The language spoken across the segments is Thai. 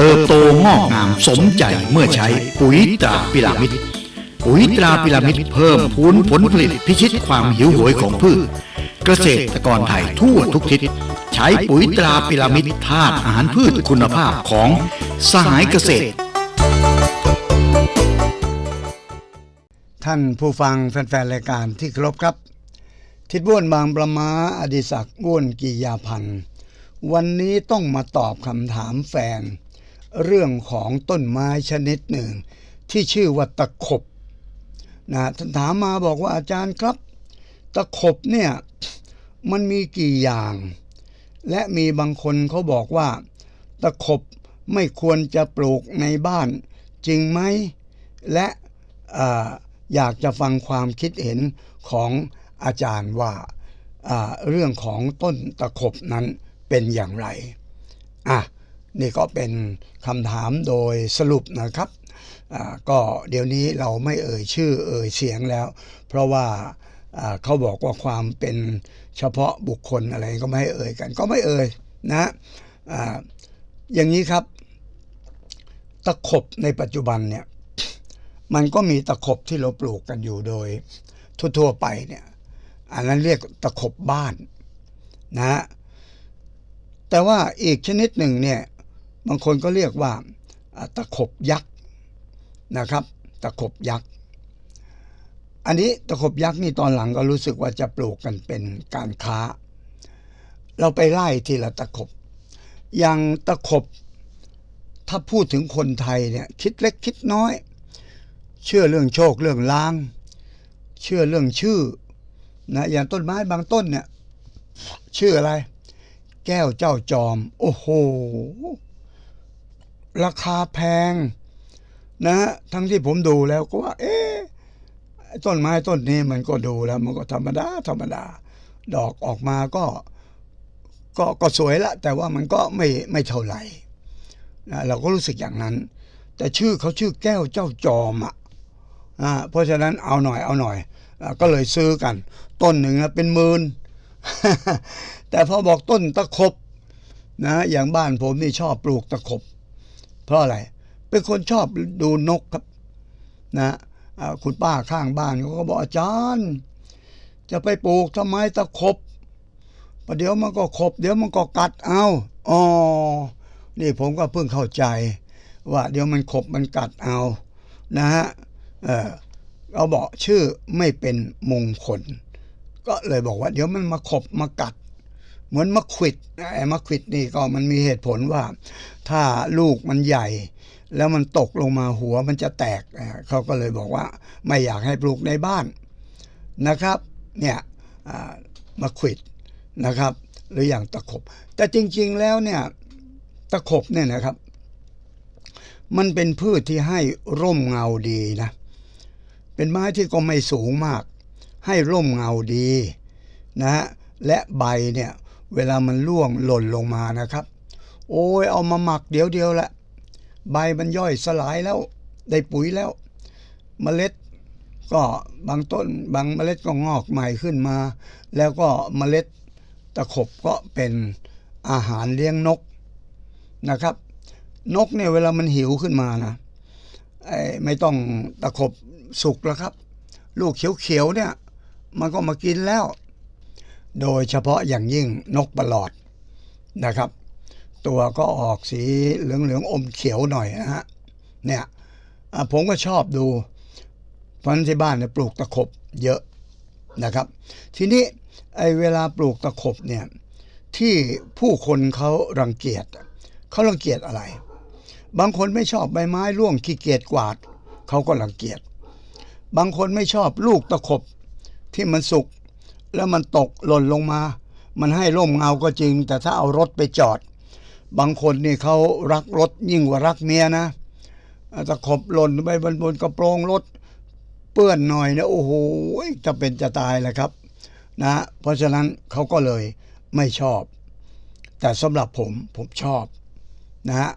เติบโตงอกงามสมใจเมื่อใช้ปุ๋ยตราพิรามิดปุ๋ยตราพิรามิดเพิ่มพูนผลผลิตพิชิตความหิวโหยของพืช เกษตรกรไทยทั่วทุกทิศ ใช้ปุ๋ยตราพิรามิดธาตุอาหารพืชคุณภาพของสหายเกษตร ท่านผู้ฟังแฟนๆรายการที่เคารพครับ ทิดบ้วนบางประมาอดิศักดิ์บ้วนกิยาพันธ์วันนี้ต้องมาตอบคำถามแฟน เรื่องของต้นไม้ชนิดหนึ่ง ที่ชื่อว่าตะขบนะท่านถามมาบอกว่าอาจารย์ครับ ตะขบเนี่ยมันมีกี่อย่าง และมีบางคนเขาบอกว่า ตะขบไม่ควรจะปลูกในบ้านจริงไหม และออยากจะฟังความคิดเห็นของอาจารย์ว่าเรื่องของต้นตะขบนั้นเป็นอย่างไร อะ นี่ก็เป็นคำถามโดยสรุปนะครับอ่าก็เดี๋ยวนี้เราไม่เอ่ยชื่อเอ่ยเสียงแล้ว เพราะว่าอ่าเขาบอกว่าความเป็นเฉพาะบุคคลอะไรก็ไม่ให้เอ่ยกัน ก็ไม่เอ่ยนะอ่าอย่างนี้ครับ ตะขบในปัจจุบันเนี่ยมันก็มีตะขบที่เราปลูกกันอยู่โดย ทั่วๆไปเนี่ยอันนั้นเรียกตะขบบ้านนะฮะแต่ว่าอีกชนิดหนึ่งเนี่ย บางคนก็เรียกว่าตะขบยักษ์นะครับ ตะขบยักษ์อันนี้ตะขบยักษ์นี่ตอนหลังก็รู้สึกว่าจะปลูกกันเป็นการค้า เราไปไล่ทีละตะขบอย่างตะขบถ้าพูดถึงคนไทยเนี่ยคิดเล็กคิดน้อย เชื่อเรื่องโชคเรื่องลาง เชื่อเรื่องชื่อนะอย่างต้นไม้บางต้นเนี่ยชื่ออะไร แก้วเจ้าจอม โอ้โห ราคาแพง นะฮะทั้งที่ผมดูแล้วก็ว่า เอ๊ะไอ้ต้นไม้ต้นนี้มันก็ดูแล้ว มันก็ธรรมดาธรรมดา ดอกออกมาก็ ก็ก็สวยละ แต่ว่ามันก็ไม่ไม่เท่าไหร่นะเราก็รู้สึกอย่างนั้น แต่ชื่อเขาชื่อแก้วเจ้าจอมอะอ่าเพราะฉะนั้นเอาหน่อยเอาหน่อยอก็เลยซื้อกัน ต้นหนึ่งนะเป็นหมื่นแต่พอบอกต้นตะขบนะอย่างบ้านผมนี่ชอบปลูกตะขบ เพราะอะไร เป็นคนชอบดูนกครับนะคุณป้าข้างบ้านเขาก็บอกอาจารย์ จะไปปลูกทำไมตะขบประเดี๋ยวมันก็ขบ เดี๋ยวมันก็กัดเอาอ๋อนี่ผมก็เพิ่งเข้าใจ ว่า เดี๋ยวมันขบมันกัดเอา นะฮะเออเราบอกชื่อไม่เป็นมงคล ก็เลยบอกว่า เดี๋ยวมันมาขบมากัด เหมือนมะขวิดไอ้มะขวิดนี่ก็มันมีเหตุผลว่า ถ้าลูกมันใหญ่ แล้วมันตกลงมาหัวมันจะแตกเขาก็เลยบอกว่า ไม่อยากให้ปลูกในบ้านนะครับเนี่ยมะขวิดนะครับ หรืออย่างตะขบ แต่จริง ๆแล้วเนี่ยตะขบเนี่ยนะครับ มันเป็นพืชที่ให้ร่มเงาดีนะเป็นไม้ที่ก็ไม่สูงมาก ให้ร่มเงาดีนะฮะและใบเนี่ย เวลามันร่วงหล่นลงมานะครับ โอ้ยเอามาหมักเดี๋ยวเดียวแหละ ใบมันย่อยสลายแล้ว ได้ปุ๋ยแล้วเมล็ดก็บางต้นบางเมล็ดก็งอกใหม่ขึ้นมา แล้วก็เมล็ดตะขบก็เป็นอาหารเลี้ยงนกนะครับ นกเนี่ยเวลามันหิวขึ้นมานะไอ้ไม่ต้องตะขบสุกแล้วครับ ลูกเขียวๆเนี่ย มันก็มากินแล้ว โดยเฉพาะอย่างยิ่งนกประหลอดนะครับ ตัวก็ออกสีเหลืองๆอมเขียวหน่อยนะฮะเนี่ยผมก็ชอบดูเพราะฉะนั้นที่บ้านเนี่ยปลูกตะขบเยอะนะครับ ทีนี้ไอ้เวลาปลูกตะขบเนี่ยที่ผู้คนเขารังเกียจเขารังเกียจอะไร บางคนไม่ชอบใบไม้ร่วงขี้เกียจกวาดเขาก็รังเกียจบางคนไม่ชอบลูกตะขบที่มันสุก แล้วมันตกหล่นลงมา มันให้ร่มเงาก็จริง แต่ถ้าเอารถไปจอด บางคนนี่เขารักรถยิ่งกว่ารักเมียนะตะขบหล่นไปบนบนกระโปรงรถเปื้อนหน่อยนะโอ้โหจะเป็นจะตายแหละครับ นะ เพราะฉะนั้นเขาก็เลยไม่ชอบ แต่สำหรับผมผมชอบนะฮะ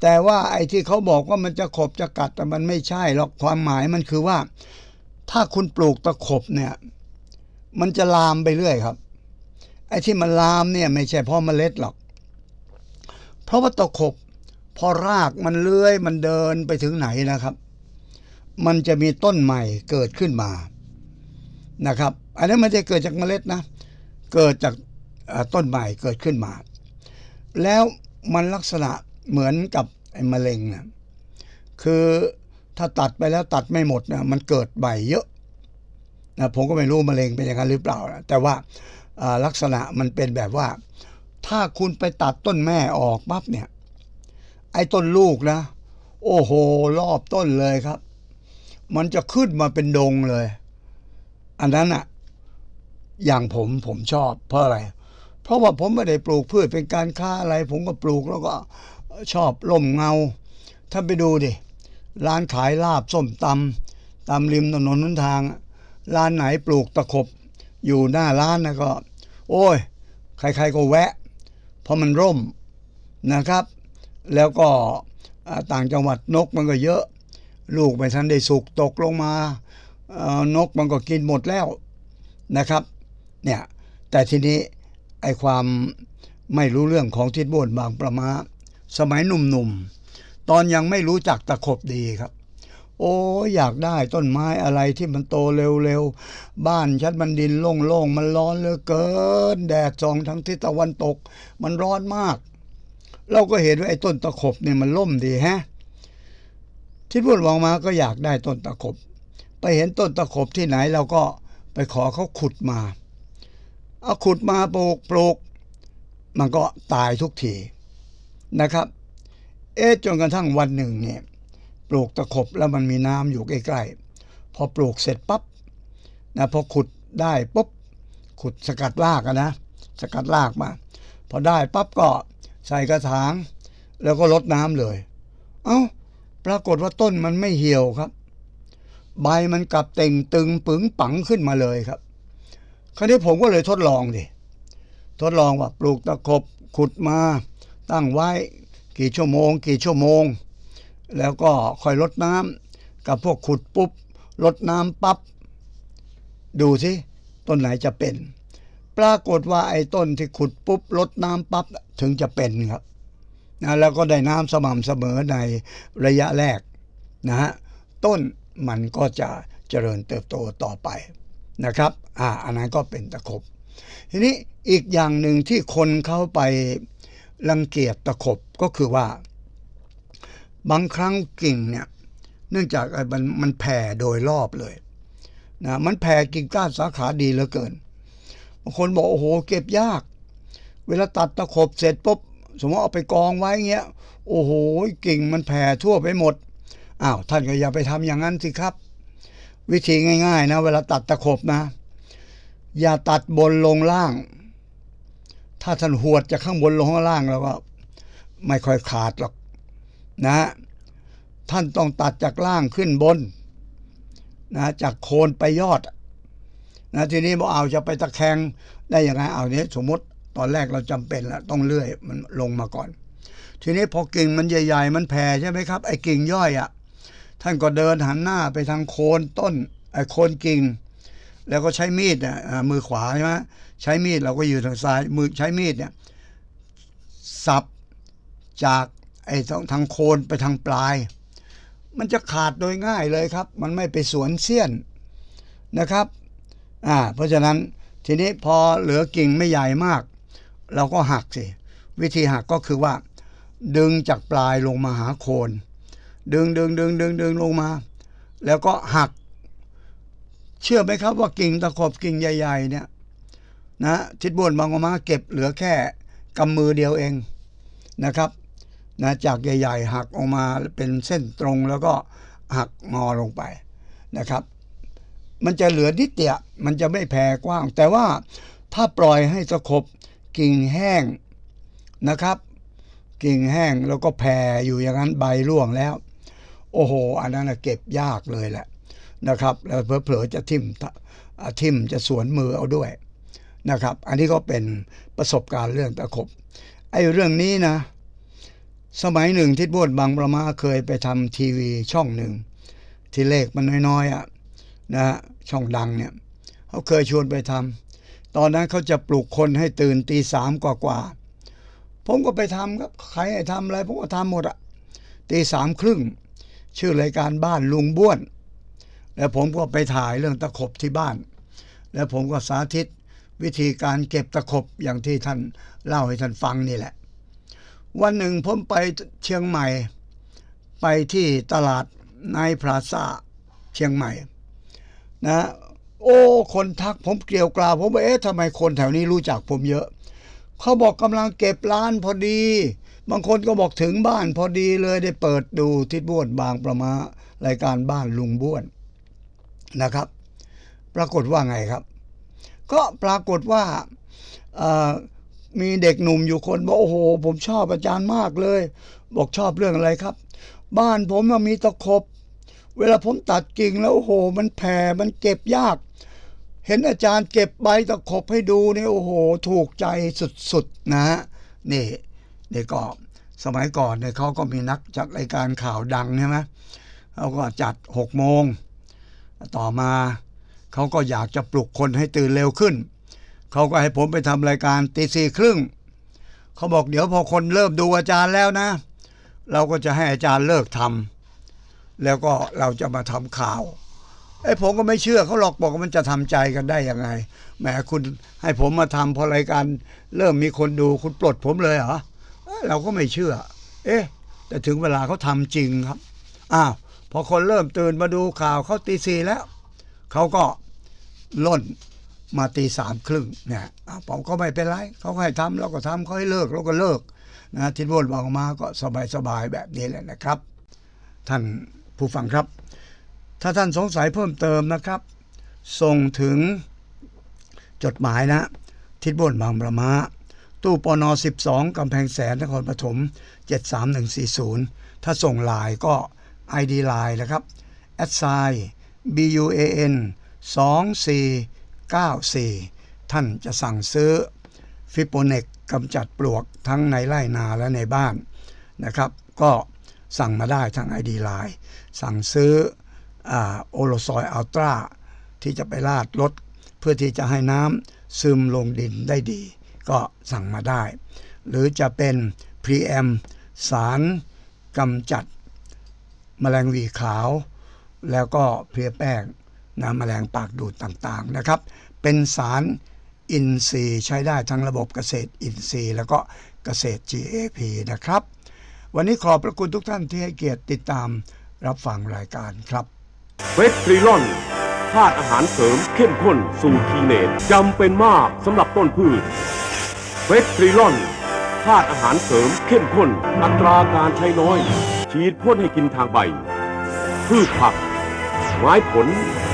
แต่ว่าไอ้ที่เขาบอกว่ามันจะขบจะกัดแต่มันไม่ใช่หรอกความหมายมันคือว่า ถ้าคุณปลูกตะขบเนี่ย มันจะลามไปเรื่อยครับ ไอ้ที่มันลามเนี่ยไม่ใช่เพราะเมล็ดหรอก เพราะว่าตะขบพอรากมันเลื้อยมันเดินไปถึงไหนนะครับ มันจะมีต้นใหม่เกิดขึ้นมานะครับ อันนี้ม่ได้เกิดจากเมล็ดนะ เกิดจากต้นใหม่เกิดขึ้นมา แล้วมันลักษณะเหมือนกับไอ้มะเร็งนะคือถ้าตัดไปแล้วตัดไม่หมดนะมันเกิดใบเยอะ นะผมก็ไม่รู้มะเร็งเป็นอย่างนั้นหรือเปล่านะแต่ว่าลักษณะมันเป็นแบบว่า ถ้าคุณไปตัดต้นแม่ออกปั๊บเนี่ย ไอ้ต้นลูกนะ โอ้โห รอบต้นเลยครับ มันจะขึ้นมาเป็นดงเลย อันนั้นอะอย่างผมผมชอบเพราะอะไร เพราะว่าผมไม่ได้ปลูกพืชเป็นการค้าอะไร ผมก็ปลูกแล้วก็ชอบร่มเงาถ้าไปดูดิร้านขายลาบส้มตำตามริมถนนหนทางอะ ร้านไหนปลูกตะขบ อยู่หน้าร้านนะก็ โอ้ย ใครๆก็แวะ เพราะมันร่มนะครับ แล้วก็ต่างจังหวัดนกมันก็เยอะ ลูกไม่ทันได้สุกตกลงมานกมันก็กินหมดแล้วนะครับเนี่ยแต่ทีนี้ไอความไม่รู้เรื่องของทิดบ้วนบางประมา สมัยหนุ่มๆ ตอนยังไม่รู้จักตะขบดีครับ โอ้อยากได้ต้นไม้อะไรที่มันโตเร็วๆ บ้านฉันมันดินโล่งๆ มันร้อนเหลือเกิน แดดส่องทั้งทิศตะวันตก มันร้อนมาก เราก็เห็นว่าไอ้ต้นตะขบเนี่ยมันล่มดีแฮะทิดพูดมองมาก็อยากได้ต้นตะขบ ไปเห็นต้นตะขบที่ไหนเราก็ไปขอเขาขุดมา เอาขุดมาปลูกปลูก มันก็ตายทุกทีนะครับ เอ๊ะจนกระทั่งวันหนึ่งเนี่ย ลูกตะขบแล้วมันมีน้ำอยู่ใกล้ๆพอปลูกเสร็จปั๊บนะพอขุดได้ปุ๊บขุดสกัดรากนะ สกัดรากมา พอได้ปั๊บก็ใส่กระถาง แล้วก็ลดน้ำเลย เอ้า ปรากฏว่าต้นมันไม่เหี่ยวครับ ใบมันกลับเต่งตึงปึงปังขึ้นมาเลยครับ คราวนี้ผมก็เลยทดลองดิทดลองว่าปลูกตะขบขุดมา ตั้งไว้กี่ชั่วโมง กี่ชั่วโมง แล้วก็คอยลดน้ำกับพวกขุดปุ๊บลดน้ำปับ๊บดูสิต้นไหนจะเป็น ปรากฏว่าไอ้ต้นที่ขุดปุ๊บลดน้ำปั๊บถึงจะเป็นครับนะแล้วก็ได้น้ำสม่ำเสมอในระยะแรกนะฮะต้นมันก็จะเจริญเติบโตต่อไปนะครับอ่าอันนั้นก็เป็นตะขบ ทีนี้อีกอย่างหนึ่งที่คนเข้าไปรังเกียจตะขบก็คือว่า บางครั้งกิ่งเนี่ยเนื่องจากมันมันแผ่โดยรอบเลยนะมันแผ่กิ่งก้านสาขาดีเหลือเกินบางคนบอกโอ้โห เก็บยาก เวลาตัดตะขบเสร็จปุ๊บสมมติเอาไปกองไว้เงี้ย โอ้โหกิ่งมันแผ่ทั่วไปหมดอ้าวท่านก็อย่าไปทำอย่างนั้นสิครับ วิธีง่าย ๆ นะ เวลาตัดตะขบนะ อย่าตัดบนลงล่าง ถ้าท่านหวดจากข้างบนลงข้างล่างแล้วก็ไม่ค่อยขาดหรอก นะท่านต้องตัดจากล่างขึ้นบนนะจากโคนไปยอดนะทีนี้บอกเอาจะไปตะแคงได้ยังไงเอาเนี้ยสมมติตอนแรกเราจำเป็นแล้วต้องเลื่อยมันลงมาก่อน ทีนี้พอกิ่งมันใหญ่ ๆ มันแผ่ใช่ไหมครับไอ้กิ่งย่อยอะ่ะท่านก็เดินหันหน้าไปทางโคนต้นไอ้โคนกิ่ง แล้วก็ใช้มีดเนี่ยอ่ามือขวาใช่ไหมใช้มีดเราก็อยู่ทางซ้ายมือใช้มีดเนี่ยสับจาก ไอ้ทางทางโคนไปทางปลาย มันจะขาดโดยง่ายเลยครับ มันไม่ไปสวนเสี้ยนนะครับอ่าเพราะฉะนั้นทีนี้พอเหลือกิ่งไม่ใหญ่มาก เราก็หักสิ วิธีหักก็คือว่า ดึงจากปลายลงมาหาโคน ดึงดึงดึงดึงดึงลงมา แล้วก็หัก เชื่อไหมครับว่ากิ่งตะขบกิ่งใหญ่ ๆ เนี่ยนะทิศบนบางกมาเก็บเหลือแค่กำมือเดียวเองนะครับ นะจากใหญ่ๆหักออกมาเป็นเส้นตรงแล้วก็หักงอลงไปนะครับ มันจะเหลือนิดเดียวมันจะไม่แผ่กว้าง แต่ว่าถ้าปล่อยให้ตะขบกิ่งแห้งนะครับ กิ่งแห้งแล้วก็แผ่อยู่อย่างนั้นใบร่วงแล้ว โอ้โห อันนั้นเก็บยากเลยแหละนะครับ แล้วเผลอๆจะทิ่มทิ่มจะสวนมือเอาด้วยนะครับ อันนี้ก็เป็นประสบการณ์เรื่องตะขบไอ้เรื่องนี้นะ สมัยหนึ่งทิดบวชบางประมาเคยไปทำทีวีช่องหนึ่ง ที่เลขมันน้อยๆอะนะฮะช่องดังเนี่ยเขาเคยชวนไปทำตอนนั้นเขาจะปลุกคนให้ตื่นตีสามกว่าๆผมก็ไปทำครับใครให้ทำอะไรผมก็ทำหมดอะตีสามครึ่งชื่อรายการบ้านลุงบ้วน แล้วผมก็ไปถ่ายเรื่องตะขบที่บ้าน แล้วผมก็สาธิตวิธีการเก็บตะขบอย่างที่ท่านเล่าให้ท่านฟังนี่แหละ วันหนึ่งผมไปเชียงใหม่ ไปที่ตลาดนายพลาซาเชียงใหม่ นะ โอ้ คนทักผมเกลียวกราวผมว่าเอ๊ะทำไมคนแถวนี้รู้จักผมเยอะ เขาบอกกำลังเก็บร้านพอดี บางคนก็บอกถึงบ้านพอดีเลยได้เปิดดูทิศบ้วนบางประมารายการบ้านลุงบ้วนนะครับ ปรากฏว่าไงครับ ก็ปรากฏว่าเอ่อ มีเด็กหนุ่มอยู่คนบอกโอ้โห ผมชอบอาจารย์มากเลย บอกชอบเรื่องอะไรครับ บ้านผมมันมีตะขบ เวลาผมตัดกิ่งแล้วโอ้โห มันแผ่มันเก็บยาก เห็นอาจารย์เก็บใบตะขบให้ดูเนี่ยโอ้โห ถูกใจสุดๆนะฮะนี่นี่ก็สมัยก่อนเนี่ยเขาก็มีนักจัดรายการข่าวดังใช่ไหมเขาก็จัดหกโมง ต่อมาเขาก็อยากจะปลุกคนให้ตื่นเร็วขึ้น เขาก็ให้ผมไปทำรายการตีสี่ครึ่งเขาบอกเดี๋ยวพอคนเริ่มดูอาจารย์แล้วนะ เราก็จะให้อาจารย์เลิกทำแล้วก็เราจะมาทำข่าวไอ้ผมก็ไม่เชื่อเขาหรอกบอกว่ามันจะทำใจกันได้ยังไงแหมคุณให้ผมมาทำพอรายการเริ่มมีคนดูคุณปลดผมเลยเหรอเราก็ไม่เชื่อ เอ๊ะ แต่ถึงเวลาเขาทำจริงครับอ้าวพอคนเริ่มตื่นมาดูข่าวเขาตีสี่แล้วเขาก็ล่น มาตีสามครึ่งเนี่ยผมก็ไม่เป็นไรเขาให้ทำเราก็ทำเขาให้เลิกเราก็เลิกนะทินวนบอกมาก็สบายสบายแบบนี้แหละนะครับ ท่านผู้ฟังครับ ถ้าท่านสงสัยเพิ่มเติมนะครับ ส่งถึงจดหมายนะ ทิศบนบางประมาตู้ปน 12 กำแพงแสนนครปฐม73140 ถ้าส่งลายก็ ID ลายนะครับ s i b u a n 2 4 94 ท่านจะสั่งซื้อฟิโปเนกกำจัดปลวกทั้งในไร่นาและในบ้านนะครับ ก็สั่งมาได้ทาง ID l i ล e สั่งซื้อโอโลซอยอัลตราที่จะไปลาดรถเพื่อที่จะให้น้ำซึมลงดินได้ดี ก็สั่งมาได้ หรือจะเป็นพรีแอมสารกำจัดแมลงวีขาว แล้วก็เพลียแป้ง น้ำแมลงปากดูดต่างๆนะครับ เป็นสารอินทรีย์ใช้ได้ทั้งระบบเกษตรอินทรีย์ แล้วก็เกษตร GAP นะครับ วันนี้ขอบพระคุณทุกท่านที่ให้เกียรติติดตามรับฟังรายการครับเฟสทริลอนธาตุอาหารเสริมเข้มข้นสูตรทีเนตจำเป็นมากสำหรับต้นพืชเฟสทริลอนธาตุอาหารเสริมเข้มข้น อัตราการใช้น้อย ฉีดพ่นให้กินทางใบ พืชผัก ไม้ผล